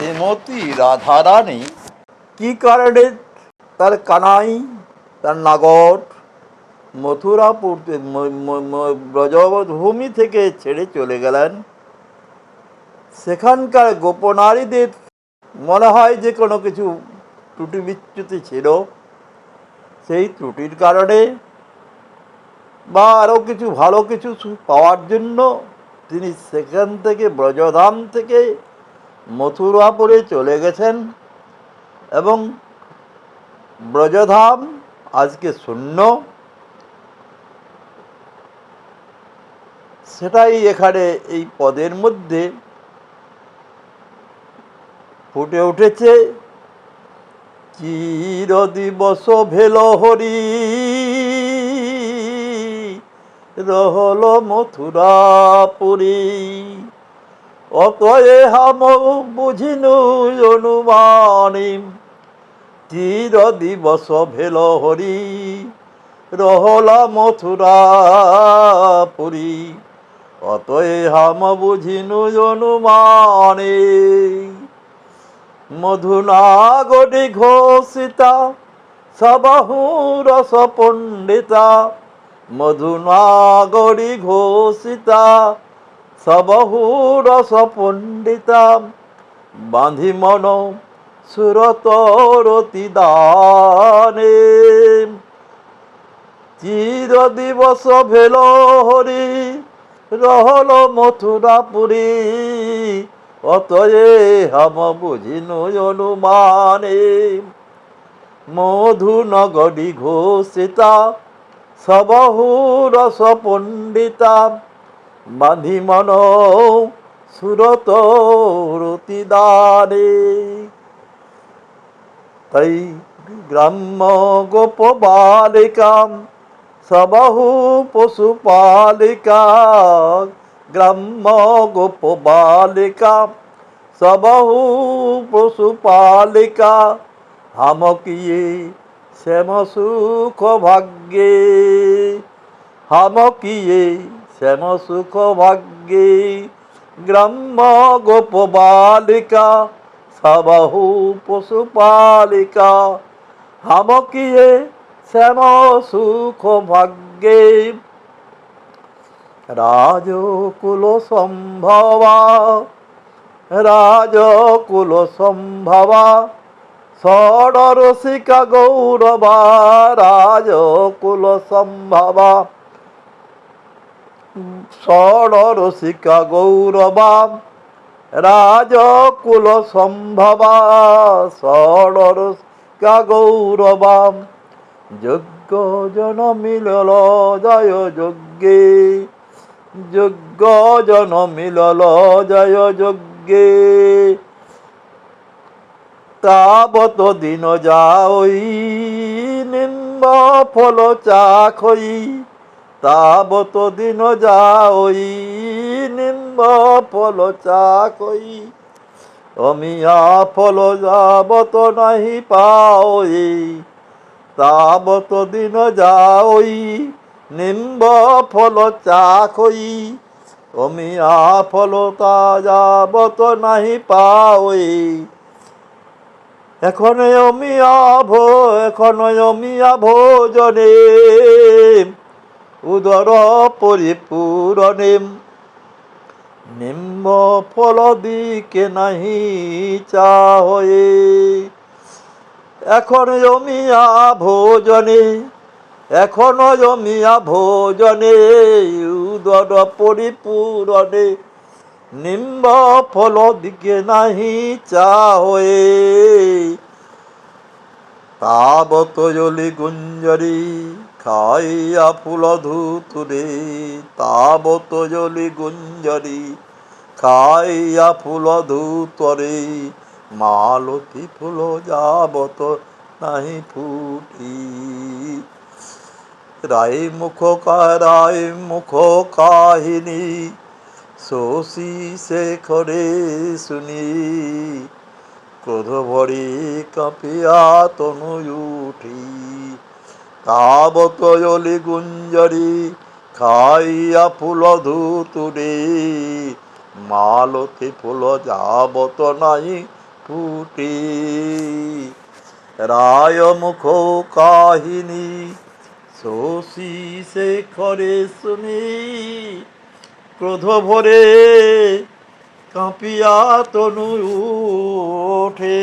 শ্রীমতী রাধারানী কি কারণে তার কানাই, তার নাগর মথুরাপুর ব্রজভূমি থেকে ছেড়ে চলে গেলেন? সেখানকার গোপনারীদের মনে হয় যে কোনো কিছু ত্রুটি বিচ্যুতি ছিল। সেই ত্রুটির কারণে বা আরও কিছু ভালো কিছু পাওয়ার জন্য তিনি সেখান থেকে ব্রজধাম থেকে মথুরাপুরে চলে গেছেন এবং ব্রজধাম আজকে শূন্য। সেটাই এখানে এই পদের মধ্যে ফুটে উঠেছে। চির দিবস ভেল হরি, রহল মথুরাপুরী অতয়ে হাম বুঝিনু অনুমানী। চির দিবস ভেল হরি, রহলা মথুরাপুরী। অতয়ে হাম বুঝিনু অনুমানে। মধুনাগরি ঘোষিতা সবাহু রস পণ্ডিতা মধুনাগরি ঘোষিতা সবহু রস পণ্ডিতা বাঁধি মন সুরতরতি দানে চির দিবস ভেল হরি, রহল মথুরাপুরী অতয়ে হাম বুঝিনু অনুমানে মধু নগরী ঘোষিতা সবহু পণ্ডিতা বাঁধি মন সুরত রতিদানে। তাই গ্রাম্য গোপ বালিকাম সবহু পশুপালিকা গ্রাম্য গোপ বালিকা সবহু পশুপালিকা, হামকিয়ে শ্যাম সুখ ভাগ্যে হামকিয়ে শ্যাম সুখ ভাগ্যে গ্রাম্য গোপ বালিকা, সবহু পশুপালিকা হামকিয়ে শ্যাম সুখ ভাগ্যে রাজকুল সম্ভবা রাজকুল সম্ভবা। ষড়রসিকা গৌরবা, রাজকুল সম্ভবা। ষড়রসিকা গৌরবা, রাজকুল সম্ভবা, ষড়রসিকা গৌরবা। যজ্ঞ জন মিলল জয় যজ্ঞে, যজ্ঞ জন মিলল জয় যজ্ঞে। তাবত দিন যাই নিম্ব ফল চাখই তাবত দিন যাই নিম্ব ফল চাখই অমিয়া ফল যাবত নাহি পাওই তাবত দিন যাই নিম্ব ফল চাখই অমিয়া ফল তা যাবত নাহি পাওই। এখন অমিয়া ভো, এখন অমিয়া ভোজনে। উদর পরিপূরণে। নিম্ব ফল দিকে নাহি চাহয়ে এখন জমিয়া ভোজনে, এখন জমিয়া ভোজনে, উদর পরিপূরণে। নিম্ব ফল দিকে নাহি চাহয়ে তাবত জলি গুঞ্জরি খাইয়া ফুল ধুতুরে তাবত জলি গুঞ্জরি খাইয়া ফুল ধুতরে মালতী ফুল যাবত নাহি ফুটি। রাই মুখ রাই মুখ কাহিনী শশী শেখরে শুনি। ক্রোধ ভরি কাঁপিয়া তনু উঠি। তাবত গুঞ্জরি, খাইয়া ফুল ধুতুরে মালতী ফুল যাবত নাই ফুটে। রায় মুখ কাহিনী, শশী শেখরে শুনি। ক্রোধ ভরে কাঁপিয়া তনু ওঠে